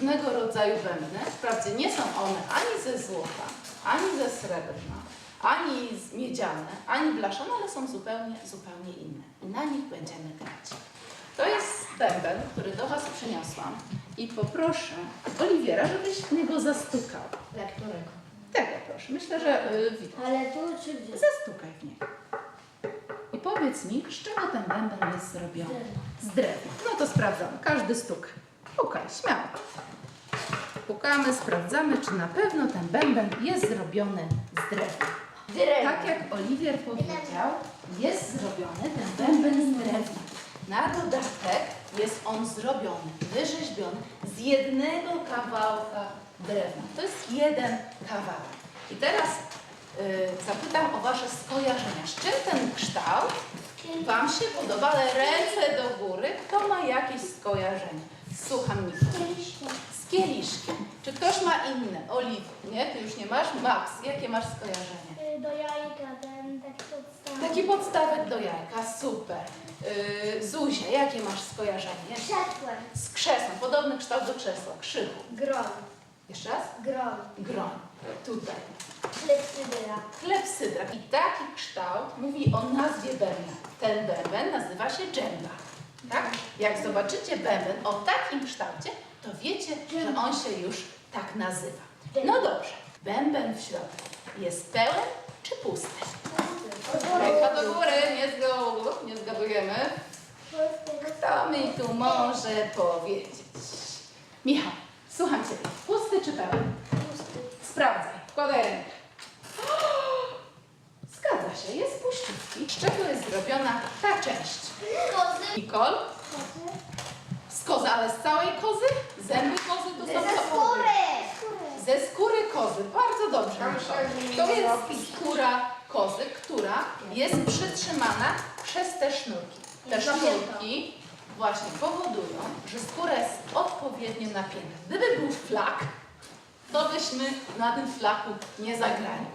różnego rodzaju bębny. Wprawdzie nie są one ani ze złota, ani ze srebrna, ani z miedziane, ani blaszane, ale są zupełnie, zupełnie inne. I na nich będziemy grać. To jest bęben, który do Was przyniosłam i poproszę Oliwiera, żebyś w niego zastukał. Dla którego? Tego proszę, myślę, że y, widać. Ale tu czy gdzie? Zastukaj w niego. I powiedz mi, z czego ten bęben jest zrobiony? Z drewna. No to sprawdzamy. Każdy stuk. Pukaj, śmiało. Pukamy, sprawdzamy, czy na pewno ten bęben jest zrobiony z drewna. Drewno. Tak jak Oliwier powiedział, jest zrobiony ten bęben z drewna. Na dodatek jest on zrobiony, wyrzeźbiony z jednego kawałka drewna. To jest jeden kawałek. I teraz y, zapytam o Wasze skojarzenia. Z czym ten kształt Wam się podoba? Ale ręce do góry. Kto ma jakieś skojarzenie? Słucham mi. Z kieliszkiem. Czy ktoś ma inne? Oliw, nie? Ty już nie masz? Max, jakie masz skojarzenie? Y, Do jajka ten taki podstawowy. Taki podstawek do jajka, super. Yy, Zuzia, jakie masz skojarzenie? Krzesłem. Z krzesłem, podobny kształt do krzesła, krzyku. Gron. Jeszcze raz? Gron. Groń. Tutaj. Klepsydra. Klepsydra. I taki kształt mówi o nazwie bębna. Ten bęben nazywa się dżemba. Tak? Jak zobaczycie bęben o takim kształcie, to wiecie, że on się już tak nazywa. No dobrze. Bęben w środku jest pełen czy pusty? Ręka do góry, nie, zgo- nie zgadujemy. Kto mi tu może powiedzieć? Michał, słucham Ciebie. Pusty czy pełen? Sprawdzaj. Wkładaj rękę. Zgadza się, jest puściutki. Z czego jest zrobiona ta część? Kozy. Nikol? Z kozy, ale z całej kozy? Zęby kozy to są Ze skóry. Ze skóry kozy. Bardzo dobrze, To jest skóra kozy, która jest przytrzymana przez te sznurki. Te sznurki właśnie powodują, że skóra jest odpowiednio napięta. Gdyby był flak, to byśmy na tym flaku nie zagrali.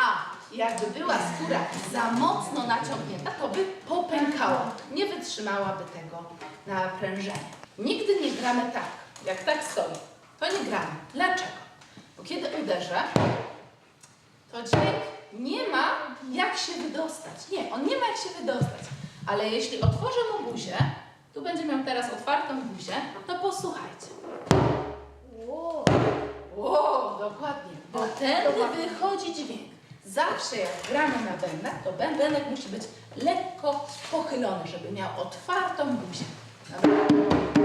A jakby była skóra za mocno naciągnięta, to by popękała. Nie wytrzymałaby tego naprężenia. Nigdy nie gramy tak, jak tak stoi. To nie gramy. Dlaczego? Bo kiedy uderzę, to dźwięk nie ma jak się wydostać. Nie, on nie ma jak się wydostać. Ale jeśli otworzę mu buzię, tu będzie miał teraz otwartą buzię, to posłuchajcie. Wow. Wow, dokładnie. Bo tędy wychodzi dźwięk. Zawsze jak gramy na bębnach, to bębenek musi być lekko pochylony, żeby miał otwartą buzię. Dobra?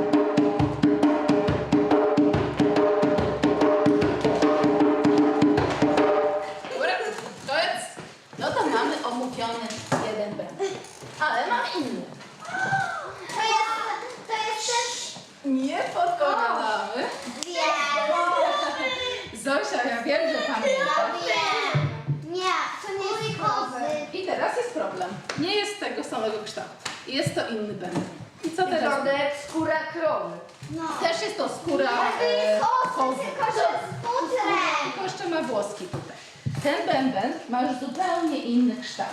Samego kształtu. Jest to inny bęben. I co teraz? Wygląda jak skóra krowy. No. Też jest to skóra To e, jest kozy, tylko że z futrem. Tylko jeszcze ma włoski tutaj. Ten bęben ma już zupełnie inny kształt.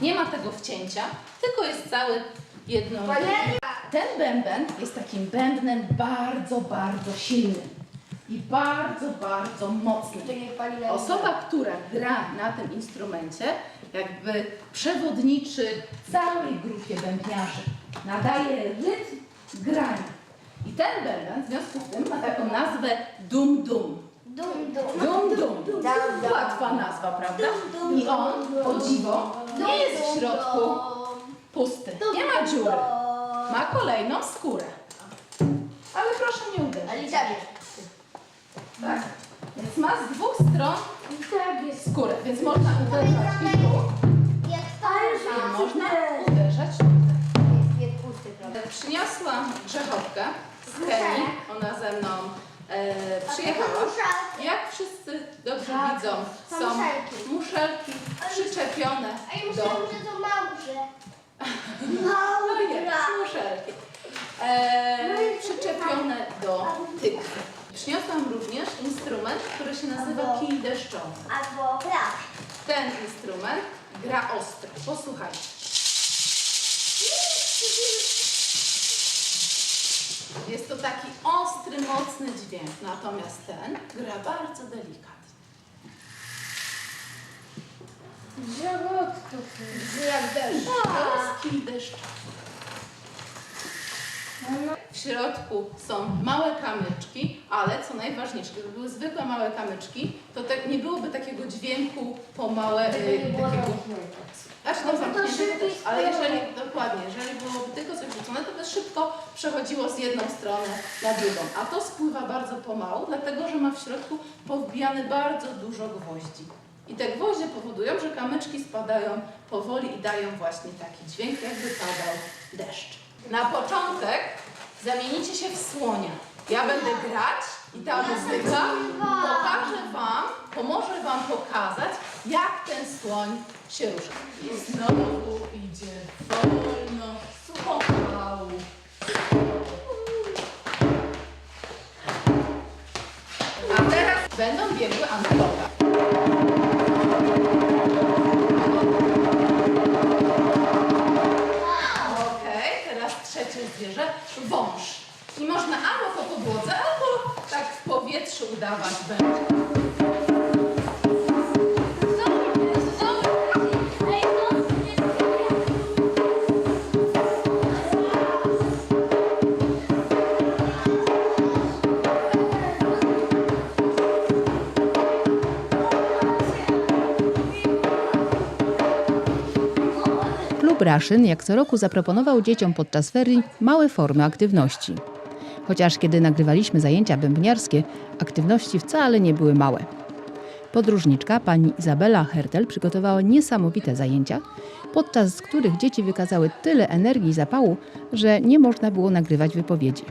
Nie ma tego wcięcia, tylko jest cały jedno. Ten bęben jest takim bębnem bardzo, bardzo silnym i bardzo, bardzo mocnym. Na Osoba, która gra na tym instrumencie, jakby przewodniczy całej grupie bębniarzy. Nadaje rytm grania. I ten bęben w związku z tym ma taką nazwę dum dum. Dum, dum. Dum dum. Dum, dum. Łatwa nazwa, prawda? I on, o dziwo, nie jest w środku pusty. Nie ma dziury. Ma kolejną skórę. Ale proszę nie uderzyć. Wie. Tak. Więc ma z dwóch stron Tak jest. skórę, więc można uderzać i tu, Jak a można uderzać tutaj. Jest pusty? Przyniosłam grzechotkę z Kenii, ona ze mną e, przyjechała. Jak wszyscy dobrze Tak, widzą, są są muszelki. muszelki przyczepione A ja do... myślałam, że to małże. No jest, muszelki. E, przyczepione do tykwy. Przyniosłam również instrument, który się nazywa Albo- kij deszczowy. Albo praw. Ten instrument gra ostro. Posłuchajcie. Jest to taki ostry, mocny dźwięk, natomiast ten gra bardzo delikatnie. Brzmi jak deszcz. To jest kij deszczowy. W środku są małe kamyczki, ale co najważniejsze, gdyby były zwykłe małe kamyczki, to te, nie byłoby takiego dźwięku po małe, Gdyby nie było takiego zamknięte. Aż No no zamknięte też. Ale jeżeli, dokładnie, jeżeli byłoby tylko coś rzucone, to by szybko przechodziło z jedną strony na drugą. A to spływa bardzo pomału, dlatego że ma w środku powbijane bardzo dużo gwoździ. I te gwoździe powodują, że kamyczki spadają powoli i dają właśnie taki dźwięk, jakby padał deszcz. Na początek zamienicie się w słonia. Ja będę grać i ta muzyka pokaże Wam, pomoże Wam pokazać, jak ten słoń się rusza. I znowu idzie Klub Raszyn jak co roku zaproponował dzieciom podczas ferii małe formy aktywności. Chociaż kiedy nagrywaliśmy zajęcia bębniarskie, aktywności wcale nie były małe. Podróżniczka pani Izabela Hertel przygotowała niesamowite zajęcia, podczas których dzieci wykazały tyle energii i zapału, że nie można było nagrywać wypowiedzi.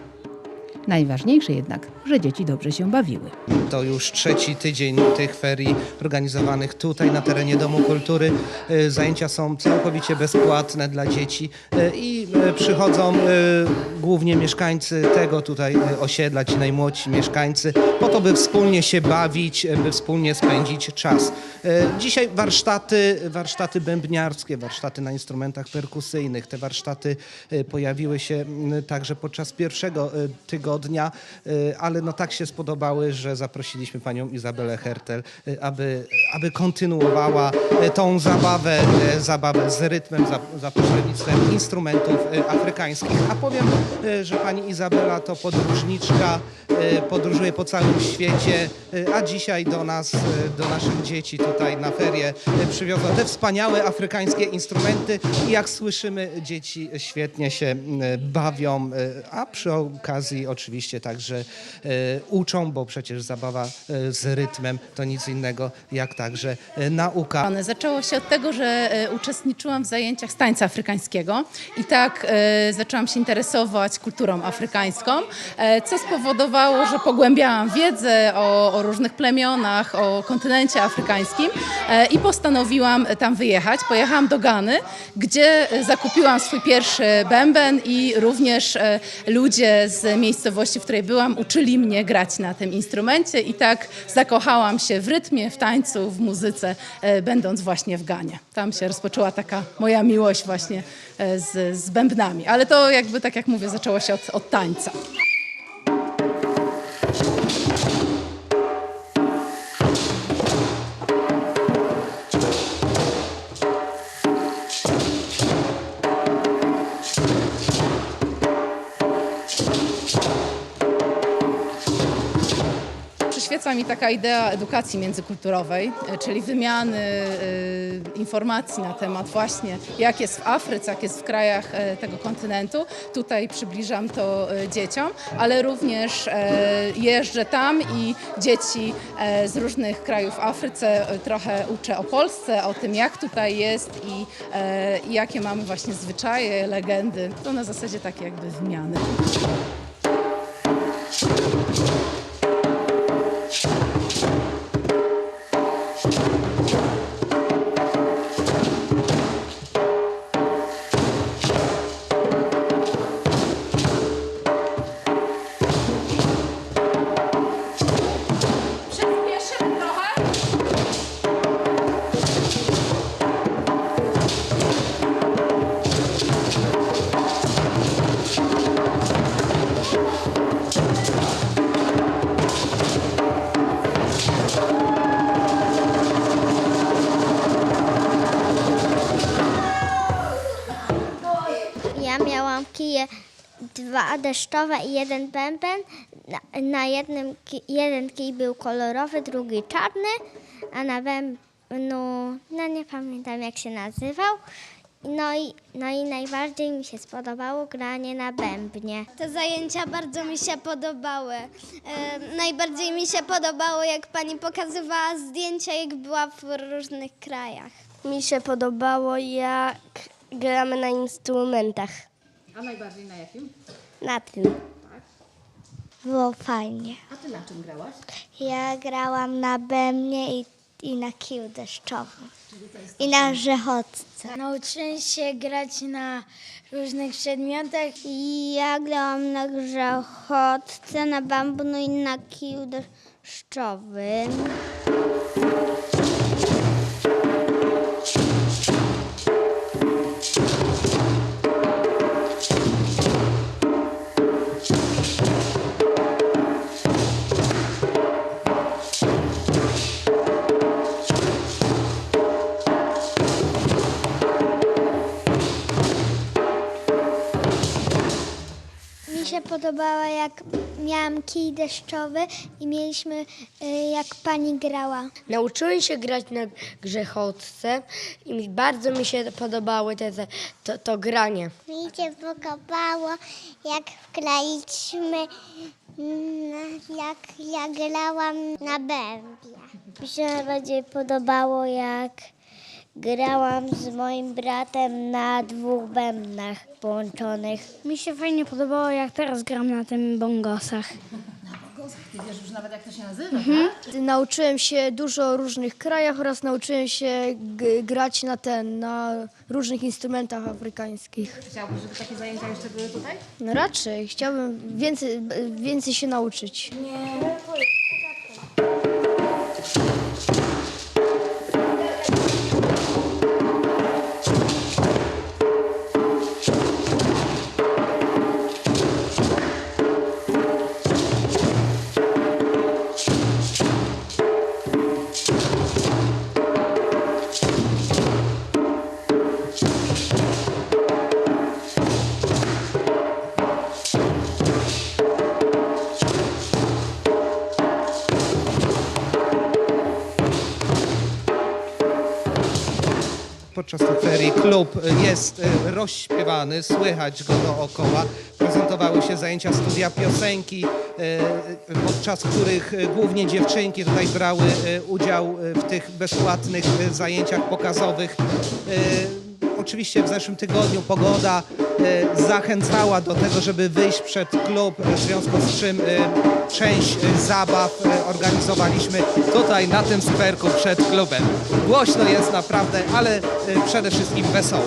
Najważniejsze jednak, że dzieci dobrze się bawiły. To już trzeci tydzień tych ferii organizowanych tutaj na terenie Domu Kultury. E, Zajęcia są całkowicie bezpłatne dla dzieci e, i e, przychodzą głównie mieszkańcy tego tutaj osiedla, ci najmłodsi mieszkańcy, po to, by wspólnie się bawić, by wspólnie spędzić czas. Dzisiaj warsztaty, warsztaty bębniarskie, warsztaty na instrumentach perkusyjnych. Te warsztaty pojawiły się także podczas pierwszego tygodnia, e, ale no tak się spodobały, że zaprosiliśmy panią Izabelę Hertel, e, aby, aby kontynuowała e, tą zabawę, zabawę z rytmem, za, za pośrednictwem instrumentów afrykańskich. A powiem, że pani Izabela to podróżniczka, podróżuje po całym świecie, a dzisiaj do nas, do naszych dzieci tutaj na ferie przywiozła te wspaniałe afrykańskie instrumenty i jak słyszymy, dzieci świetnie się bawią, a przy okazji oczywiście także e, uczą, bo przecież zabawa e, z rytmem to nic innego jak także e, nauka. Zaczęło się od tego, że uczestniczyłam w zajęciach z tańca afrykańskiego i tak zaczęłam się interesować kulturą afrykańską, co spowodowało, że pogłębiałam wiedzę o, o różnych plemionach, o kontynencie afrykańskim i postanowiłam tam wyjechać. Pojechałam do Gany, gdzie zakupiłam swój pierwszy bęben i również ludzie z miejscowości, w której byłam, uczyli mnie grać na tym instrumencie i tak zakochałam się w rytmie, w tańcu, w muzyce, e, będąc właśnie w Ganie. Tam się rozpoczęła taka moja miłość właśnie e, z, z bębnami. Ale to jakby, tak jak mówię, zaczęło się od, od tańca. Przyświeca mi taka idea edukacji międzykulturowej, e, czyli wymiany e, informacji na temat właśnie jak jest w Afryce, jak jest w krajach e, tego kontynentu. Tutaj przybliżam to dzieciom, ale również jeżdżę tam i dzieci z różnych krajów w Afryce trochę uczę o Polsce, o tym jak tutaj jest i, i jakie mamy właśnie zwyczaje, legendy. To na zasadzie takiej jakby wymiany. Dwa deszczowe i jeden bęben. Na, na jednym ki, jeden kij był kolorowy, drugi czarny, a na bębnu, no nie pamiętam jak się nazywał. No i, no i najbardziej mi się spodobało granie na bębnie. Te zajęcia bardzo mi się podobały. E, najbardziej mi się podobało, jak pani pokazywała zdjęcia, jak była w różnych krajach. Mi się podobało, jak gramy na instrumentach. A najbardziej na jakim? Na tym. Było fajnie. A ty na czym grałaś? Ja grałam na bębnie i, i na kiju deszczowym. I na grzechotce. Nauczyłem się grać na różnych przedmiotach. I ja grałam na grzechotce, na bambunu i na kiju deszczowym. Deszczowy i mieliśmy, y, jak pani grała. Nauczyłem się grać na grzechotce i bardzo mi się podobało te, te, to, to granie. Mi się podobało, jak mm, jak ja grałam na bębie. Mi się najbardziej podobało, jak grałam z moim bratem na dwóch bębnach połączonych. Mi się fajnie podobało, jak teraz gram na tym bongosach. Ty wiesz już nawet jak to się nazywa, tak? Nauczyłem się dużo o różnych krajach oraz nauczyłem się g- grać na ten, na różnych instrumentach afrykańskich. Chciałbyś, żeby takie zajęcia jeszcze były tutaj? No raczej, chciałbym więcej, więcej się nauczyć. Podczas jest e, rozśpiewany, słychać go dookoła. Prezentowały się zajęcia studia piosenki, e, podczas których e, głównie dziewczynki tutaj brały e, udział e, w tych bezpłatnych e, zajęciach pokazowych. Oczywiście w zeszłym tygodniu pogoda e, zachęcała do tego, żeby wyjść przed klub, w związku z czym e, część e, zabaw organizowaliśmy tutaj na tym skwerku przed klubem. Głośno jest naprawdę, ale przede wszystkim wesoło.